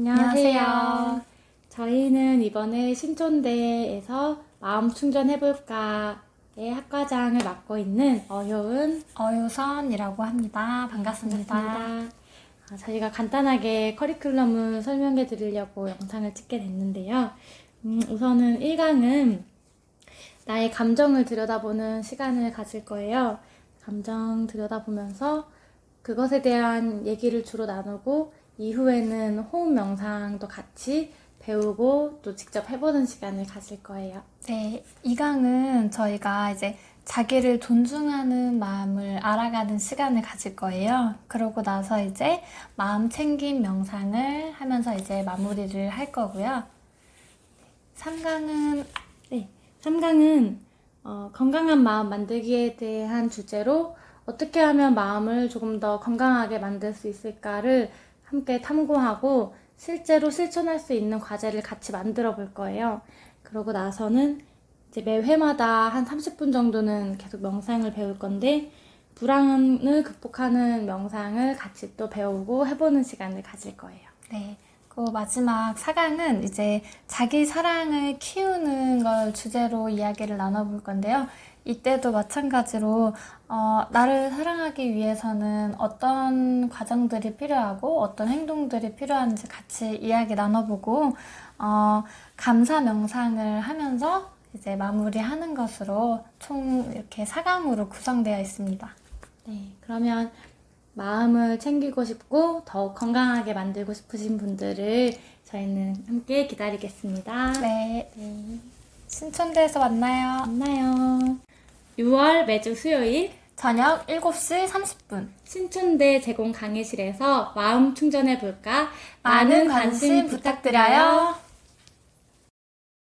안녕하세요. 저희는 이번에 신촌대에서 마음 충전해볼까의 학과장을 맡고 있는 어효은 어유선이라고 합니다. 반갑습니다. 반갑습니다. 아, 저희가 간단하게 커리큘럼을 설명해 드리려고 영상을 찍게 됐는데요. 음, 우선은 1강은 나의 감정을 들여다보는 시간을 가질 거예요. 감정 들여다보면서 그것에 대한 얘기를 주로 나누고 이후에는 호흡 명상도 같이 배우고 또 직접 해보는 시간을 가질 거예요. 네, 이 강은 저희가 이제 자기를 존중하는 마음을 알아가는 시간을 가질 거예요. 그러고 나서 이제 마음 챙김 명상을 하면서 이제 마무리를 할 거고요. 3강은 네, 3강은 어, 건강한 마음 만들기에 대한 주제로 어떻게 하면 마음을 조금 더 건강하게 만들 수 있을까를 함께 탐구하고 실제로 실천할 수 있는 과제를 같이 만들어 볼 거예요. 그러고 나서는 이제 매 회마다 한 30분 정도는 계속 명상을 배울 건데 불안을 극복하는 명상을 같이 또 배우고 해보는 시간을 가질 거예요. 네. 그 마지막 4강은 이제 자기 사랑을 키우는 걸 주제로 이야기를 나눠볼 건데요. 이때도 마찬가지로 어, 나를 사랑하기 위해서는 어떤 과정들이 필요하고 어떤 행동들이 필요한지 같이 이야기 나눠보고 어, 감사 명상을 하면서 이제 마무리하는 것으로 총 이렇게 4강으로 구성되어 있습니다. 네, 그러면 마음을 챙기고 싶고 더욱 건강하게 만들고 싶으신 분들을 저희는 함께 기다리겠습니다. 네. 신촌대에서 만나요. 만나요. 6월 매주 수요일 저녁 7시 30분. 신촌대 제공 강의실에서 마음 충전해 볼까? 많은 관심 부탁드려요.